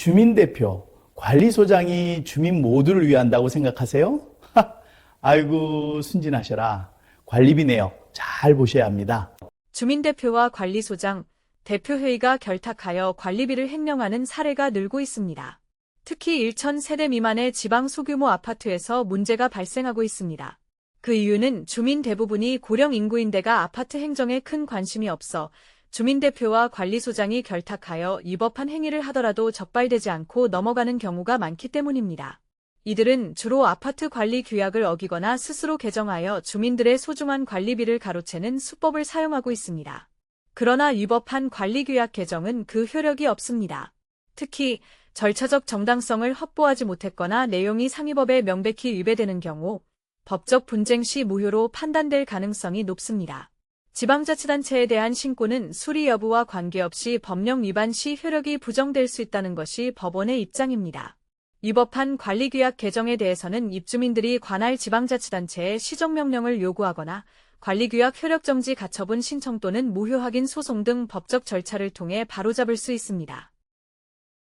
주민대표, 관리소장이 주민 모두를 위한다고 생각하세요? 아이고, 순진하셔라. 관리비 내역 잘 보셔야 합니다. 주민대표와 관리소장, 대표회의가 결탁하여 관리비를 횡령하는 사례가 늘고 있습니다. 특히 1천 세대 미만의 지방 소규모 아파트에서 문제가 발생하고 있습니다. 그 이유는 주민 대부분이 고령 인구인데가 아파트 행정에 큰 관심이 없어 주민대표와 관리소장이 결탁하여 위법한 행위를 하더라도 적발되지 않고 넘어가는 경우가 많기 때문입니다. 이들은 주로 아파트 관리 규약을 어기거나 스스로 개정하여 주민들의 소중한 관리비를 가로채는 수법을 사용하고 있습니다. 그러나 위법한 관리 규약 개정은 그 효력이 없습니다. 특히 절차적 정당성을 확보하지 못했거나 내용이 상위법에 명백히 위배되는 경우 법적 분쟁 시 무효로 판단될 가능성이 높습니다. 지방자치단체에 대한 신고는 수리 여부와 관계없이 법령 위반 시 효력이 부정될 수 있다는 것이 법원의 입장입니다. 위법한 관리규약 개정에 대해서는 입주민들이 관할 지방자치단체에 시정명령을 요구하거나 관리규약 효력정지 가처분 신청 또는 무효 확인 소송 등 법적 절차를 통해 바로잡을 수 있습니다.